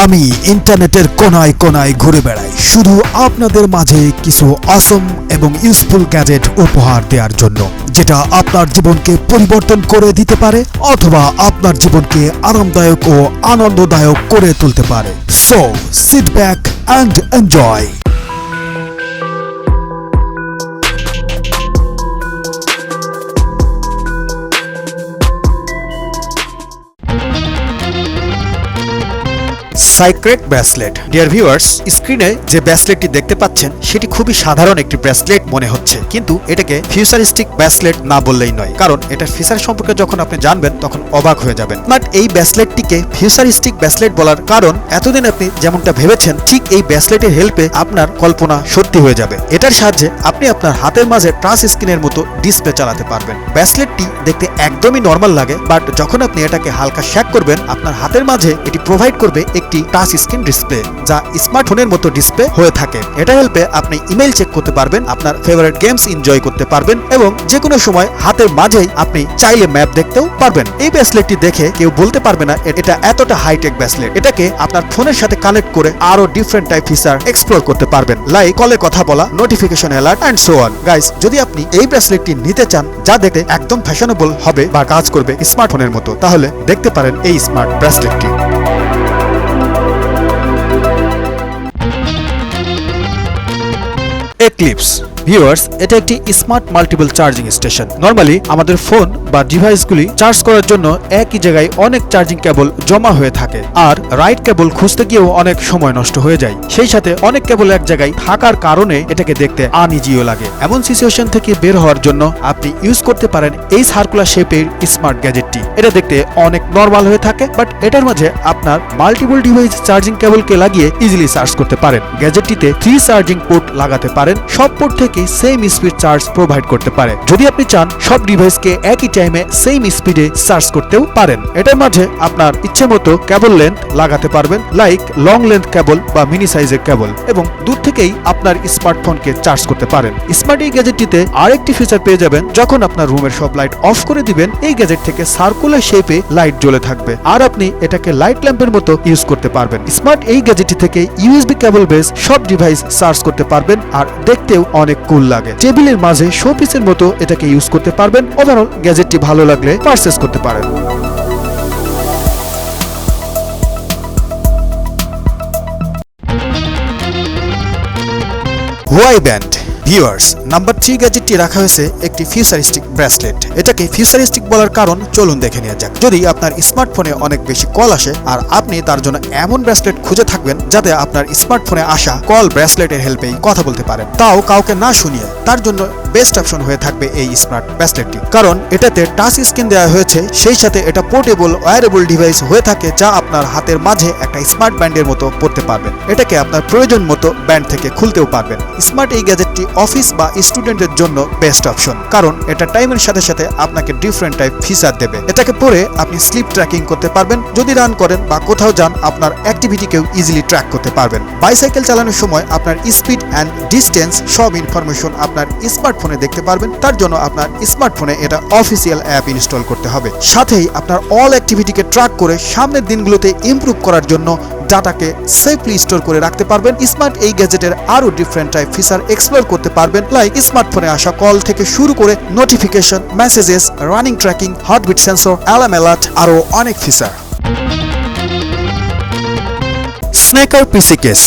আমি ইন্টারনেটের কোনায় কোনায় ঘুরে বেড়াই। শুধু আপনাদের মাঝে কিছু অসম এবং ইউজফুল গ্যাজেট উপহার দেওয়ার জন্য, যেটা আপনার জীবনকে পরিবর্তন করে দিতে পারে অথবা আপনার জীবনকে আরামদায়ক ও আনন্দদায়ক করে তুলতে পারে। So sit back and enjoy secret bracelet. Dear viewers স্ক্রিনে যে ব্রেসলেটটি দেখতে পাচ্ছেন, সেটি খুবই সাধারণ একটি ব্রেসলেট মনে হচ্ছে। কিন্তু এটাকে ফিউচারিস্টিক ব্রেসলেট না বললেই নয়, কারণ এটার ফিচার সম্পর্কে যখন আপনি জানবেন, তখন অবাক হয়ে যাবেন। বাট এই ব্রেসলেটটিকে ফিউচারিস্টিক ব্রেসলেট বলার কারণ, এতদিন আপনি যেমনটা ভেবেছেন, ঠিক এই ব্রেসলেটের হেল্পে আপনার কল্পনা সত্যি হয়ে যাবে। এটার সাহায্যে আপনি আপনার হাতের মাঝে টাচ স্ক্রিনের মতো ডিসপ্লে চালাতে পারবেন। ব্রেসলেটটি দেখতে একদমই নর্মাল লাগে বাট যখন আপনি এটাকে হালকা শ্যাক করবেন, আপনার হাতের মাঝে এটি প্রোভাইড করবে একটি টাচ স্ক্রিন ডিসপ্লে যা স্মার্টফোনের মতো ডিসপ্লে হয়ে থাকে। এটা হেল্পে আপনি ইমেল চেক করতে পারবেন, আপনার ফেভারিট গেমস এনজয় করতে পারবেন এবং যে কোনো সময় হাতের মাঝেই আপনি চাইলে ম্যাপ দেখতেও পারবেন। এই ব্রেসলেটটি দেখে কেউ বলতে পারবে না এটা এতটা হাইটেক ব্রেসলেট এটাকে আপনার ফোনের সাথে কানেক্ট করে আরও ডিফারেন্ট টাইপ ফিচার এক্সপ্লোর করতে পারবেন। লাইক কলে কথা বলা notification alert and so on guys যদি আপনি এই ব্রেসলেটটি নিতে চান, যা দেখতে একদম ফ্যাশনেবল হবে বা কাজ করবে স্মার্টফোনের মতো, তাহলে দেখতে পারেন এই স্মার্ট ব্রেসলেটটি Eclipse. ভিউয়ার্স এটা একটি smart multiple charging station normally আমাদের ফোন বা ডিভাইসগুলি চার্জ করার জন্য একই জায়গায় অনেক চার্জিং কেবল জমা হয়ে থাকে। আর রাইট কেবল খুঁজতে গিয়েও অনেক সময় নষ্ট হয়ে যায়। সেই সাথে অনেক কেবল এক জায়গায় থাকার কারণে এটাকে দেখতে আনইজিও লাগে। এমন সিচুয়েশন থেকে বের হওয়ার জন্য আপনি ইউজ করতে পারেন এই সার্কুলার শেপের স্মার্ট গ্যাজেটটি এটা দেখতে অনেক নর্মাল হয়ে থাকে বাট এটার মাঝে আপনার মাল্টিপল ডিভাইস চার্জিং কেবলকে লাগিয়ে ইজিলি চার্জ করতে পারেন। গ্যাজেটটিতে থ্রি চার্জিং পোর্ট লাগাতে পারেন। সব পোর্ট থেকে সেম স্পিড চার্জ প্রোভাইড করতে পারে। যদি আপনি চান, সব ডিভাইসকে একই টাইমে সেম স্পিডে চার্জ করতেও পারেন। এটার মাঝে আপনার ইচ্ছে মতো কেবল লেন্থ লাগাতে পারবেন লাইক লং লেন্থ কেবল বা মিনি সাইজের কেবল এবং দূর থেকেই আপনার স্মার্টফোনকে চার্জ করতে পারেন। স্মার্ট এই গ্যাজেটটিতে আরেকটি ফিচার পেয়ে যাবেন, যখন আপনার রুমের সব লাইট অফ করে দিবেন, এই গ্যাজেট থেকে সার্কুলার শেপে লাইট জ্বলে থাকবে, আর আপনি এটাকে লাইট ল্যাম্পের মতো ইউজ করতে পারবেন। স্মার্ট এই গ্যাজেটটি থেকে ইউএসবি কেবল বেস সব ডিভাইস চার্জ করতে পারবেন, আর দেখতেও অনেক কুল লাগে। টেবিলের মাঝে শোপিসের মতো এটাকে ইউজ করতে পারবেন। ওভারঅল গ্যাজেটটি ভালো লাগলে পারচেস করতে পারেন। Why band viewers, number three গ্যাজেটটি রাখা হয়েছে একটি ফিউচারিস্টিক ব্রেসলেট। এটাকে ফিউচারিস্টিক বলার কারণ চলুন দেখে নেওয়া যাক। যদি আপনার স্মার্টফোনে অনেক বেশি কল আসে আর আপনি তার জন্য এমন ব্রেসলেট খুঁজে থাকবেন যাতে আপনার স্মার্টফোনে আসা কল ব্রেসলেটের হেল্পেই কথা বলতে পারেন। তাও কাউকে না শুনিয়ে তার জন্য বেস্ট অপশন হয়ে থাকবে এই স্মার্ট ব্রেসলেটটি কারণ এটাতে টাচ স্ক্রিন দেওয়া হয়েছে, সেই সাথে এটা পোর্টেবল, ওয়ারেবল ডিভাইস হয়ে থাকে যা আপনার হাতের মাঝে একটা স্মার্ট ব্যান্ডের মতো পড়তে পারবেন এটাকে আপনার প্রয়োজন মতো ব্যান্ড থেকে খুলতেও পারবেন। স্মার্ট এই গ্যাজেটটি অফিস বা স্টুডেন্টের জন্য বেস্ট অপশন, কারণ এটা টাইমের সাথে সাথে আপনাকে ডিফারেন্ট টাইপ ফিচার দেবে। এটাকে পরে আপনি স্লিপ ট্র্যাকিং করতে পারবেন, যদি রান করেন বা কোথাও যান, আপনার অ্যাক্টিভিটিকেও ইজিলি ট্র্যাক করতে পারবেন। বাইসাইকেল চালানোর সময় আপনার স্পিড অ্যান্ড ডিস্টেন্স সব ইনফরমেশন আপনার স্মার্টফোনে দেখতে পারবেন। তার জন্য আপনার স্মার্টফোনে এটা অফিসিয়াল অ্যাপ ইনস্টল করতে হবে। সাথেই আপনার অল অ্যাক্টিভিটিকে ট্র্যাক করে সামনের দিনগুলোতে ইমপ্রুভ করার জন্য ডাটাকে সেফলি স্টোর করে রাখতে পারবেন। স্মার্ট এই গ্যাজেটের আরও ডিফারেন্ট টাইপ ফিচার এক্সপ্লোর করতে পারবেন। লাইক স্মার্টফোনে আসা কল থেকে শুরু করে notification messages running tracking heartbeat sensor alarm alert আরও অনেক feature sneaker PC case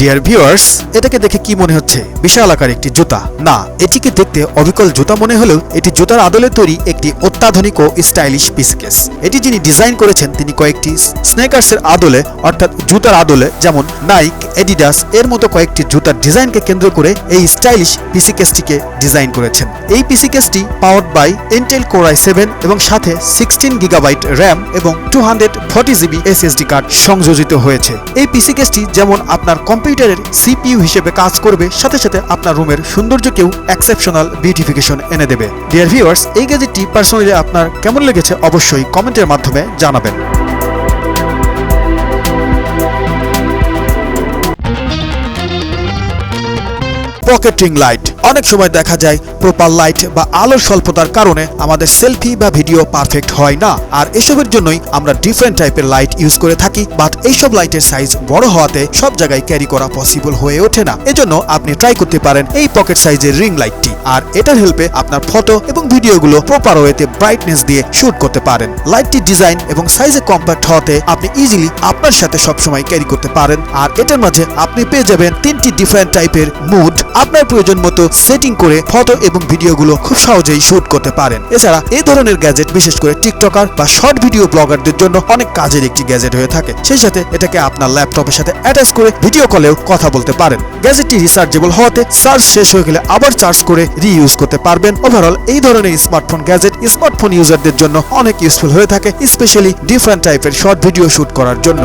dear viewers এটাকে দেখে কি মনে হচ্ছে? বিশাল আকার একটি জুতা। না, এটিকে দেখতে অবিকল জুতা মনে হলেও এটি জুতার আদলে তৈরি একটি অত্যাধুনিক ও স্টাইলিশ পিসকেস। এটি যিনি ডিজাইন করেছেন, তিনি কয়েকটি স্নেকার্সের আদলে, অর্থাৎ জুতার আদলে, যেমন নাইক এডিডাস এর মতো কয়েকটি জুতার ডিজাইনকে কেন্দ্র করে এই স্টাইলিশ পিসিকেসটিকে ডিজাইন করেছেন। এই পিসি কেসটি powered by Intel core i seven এবং সাথে সিক্সটিন গিগাবাইট র্যাম এবং two hundred forty GB SSD card সংযোজিত হয়েছে। এই পিসি কেসটি যেমন আপনার কম্পিউটারের সিপিইউ হিসেবে কাজ করবে, সাথে সাথে আপনার রুমের সৌন্দর্যকেও এক্সেপশনাল বিউটিফিকেশন এনে দেবে। ডিয়ার ভিউয়ার্স এই গ্যাজেটটি পার্সোনালি আপনার কেমন লেগেছে অবশ্যই কমেন্টের মাধ্যমে জানাবেন। পকেটিং লাইট অনেক সময় দেখা যায় প্রপার লাইট বা আলোর স্বল্পতার কারণে আমাদের সেলফি বা ভিডিও পারফেক্ট হয় না। আর এসবের জন্যই আমরা ডিফারেন্ট টাইপের লাইট ইউজ করে থাকি বাট এইসব লাইটের সাইজ বড় হওয়াতে সব জায়গায় ক্যারি করা পসিবল হয়ে ওঠে না। এজন্য আপনি ট্রাই করতে পারেন এই পকেট সাইজের রিং লাইটটি আর এটার হেল্পে আপনার ফটো এবং ভিডিওগুলো প্রপার ওয়েতে ব্রাইটনেস দিয়ে শুট করতে পারেন। লাইটটির ডিজাইন এবং সাইজে কম্প্যাক্ট হওয়াতে আপনি ইজিলি আপনার সাথে সবসময় ক্যারি করতে পারেন। আর এটার মাঝে আপনি পেয়ে যাবেন তিনটি ডিফারেন্ট টাইপের মুড আপনার প্রয়োজন মতো সেটিং করে ফটো এবং ভিডিওগুলো খুব সহজেই শুট করতে পারেন। এছাড়া এই ধরনের গ্যাজেট বিশেষ করে টিকটকার বা শর্ট ভিডিও ব্লগারদের জন্য অনেক কাজের একটি গ্যাজেট হয়ে থাকে। সেই সাথে এটাকে আপনার ল্যাপটপের সাথে অ্যাটাচ করে ভিডিও কলেও কথা বলতে পারেন। গ্যাজেটটি রিচার্জেবল হওয়াতে চার্জ শেষ হয়ে গেলে আবার চার্জ করে রিইউজ করতে পারবেন। ওভারঅল এই ধরনের স্মার্টফোন গ্যাজেট স্মার্টফোন ইউজারদের জন্য অনেক ইউজফুল হয়ে থাকে স্পেশালি ডিফারেন্ট টাইপের শর্ট ভিডিও শুট করার জন্য।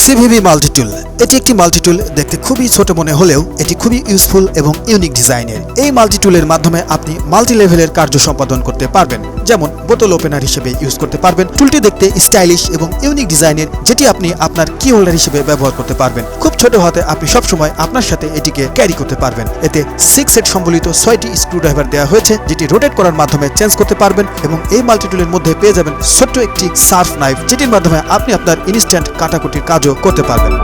সিভিভি মাল্টিটুল। এটি একটি মাল্টিটুল, দেখতে খুবই ছোট মনে হলেও এটি খুবই ইউজফুল এবং ইউনিক ডিজাইনের এই মাল্টিটুলের মাধ্যমে আপনি মাল্টি লেভেলের কার্য সম্পাদন করতে পারবেন। যেমন, বোতল ওপেনার হিসেবে ইউজ করতে পারবেন। টুলটি দেখতে স্টাইলিশ এবং ইউনিক ডিজাইনের যেটি আপনি আপনার কি হোল্ডার হিসেবে ব্যবহার করতে পারবেন। খুব ছোট হাতে আপনি সবসময় আপনার সাথে এটিকে ক্যারি করতে পারবেন। এতে সিক্স সেট সম্বলিত ছয়টি স্ক্রুড্রাইভার দেওয়া হয়েছে, যেটি রোটেট করার মাধ্যমে চেঞ্জ করতে পারবেন এবং এই মাল্টিটুলের মধ্যে পেয়ে যাবেন ছোট্ট একটি সার্ফ নাইফ যেটির মাধ্যমে আপনি আপনার ইনস্ট্যান্ট কাটাকুটির কাজও করতে পারবেন।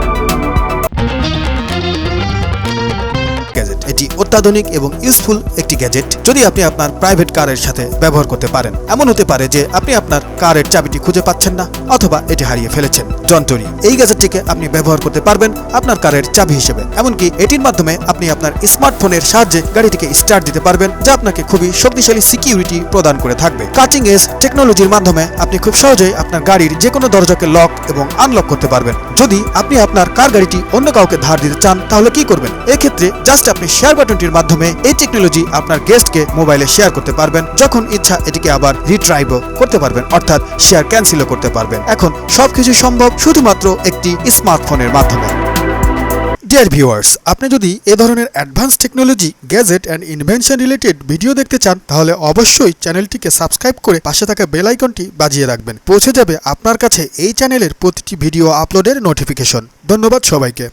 অত্যাধুনিক এবং ইউজফুল একটি গ্যাজেট যদি আপনি আপনার প্রাইভেট কারের সাথে ব্যবহার করতে পারেন। এমন হতে পারে যে আপনি আপনার কারের চাবিটি খুঁজে পাচ্ছেন না অথবা এটি হারিয়ে ফেলেছেন। যন্ত্রী এই গ্যাজেটটিকে আপনি ব্যবহার করতে পারবেন আপনার কারের চাবি হিসেবে। এমনকি এটির মাধ্যমে আপনি আপনার স্মার্টফোনের সাহায্যে গাড়িটিকে স্টার্ট দিতে পারবেন, যা আপনাকে খুবই শক্তিশালী সিকিউরিটি প্রদান করে থাকবে। কাটিং এজ টেকনোলজির মাধ্যমে আপনি খুব সহজেই আপনার গাড়ির যে কোনো দরজাকে লক এবং আনলক করতে পারবেন। যদি আপনি আপনার কার গাড়িটি অন্য কাউকে ধার দিতে চান, তাহলে কি করবেন? এক্ষেত্রে জাস্ট আপনি শেয়ার বাটনটির মাধ্যমে এই টেকনোলজি আপনার গেস্টকে মোবাইলে শেয়ার করতে পারবেন। যখন ইচ্ছা এটিকে আবার রিট্রাইভও করতে পারবেন, অর্থাৎ শেয়ার ক্যান্সেলও করতে পারবেন। এখন সবকিছু সম্ভব শুধুমাত্র একটি স্মার্টফোনের মাধ্যমে। ডিয়ার ভিউয়ার্স আপনি যদি এ ধরনের advance technology gadget and invention related video দেখতে চান, তাহলে অবশ্যই চ্যানেলটিকে সাবস্ক্রাইব করে পাশে থাকা বেল আইকনটি বাজিয়ে রাখবেন। পৌঁছে যাবে আপনার কাছে এই চ্যানেলের প্রতিটি ভিডিও আপলোডের নোটিফিকেশন ধন্যবাদ সবাইকে।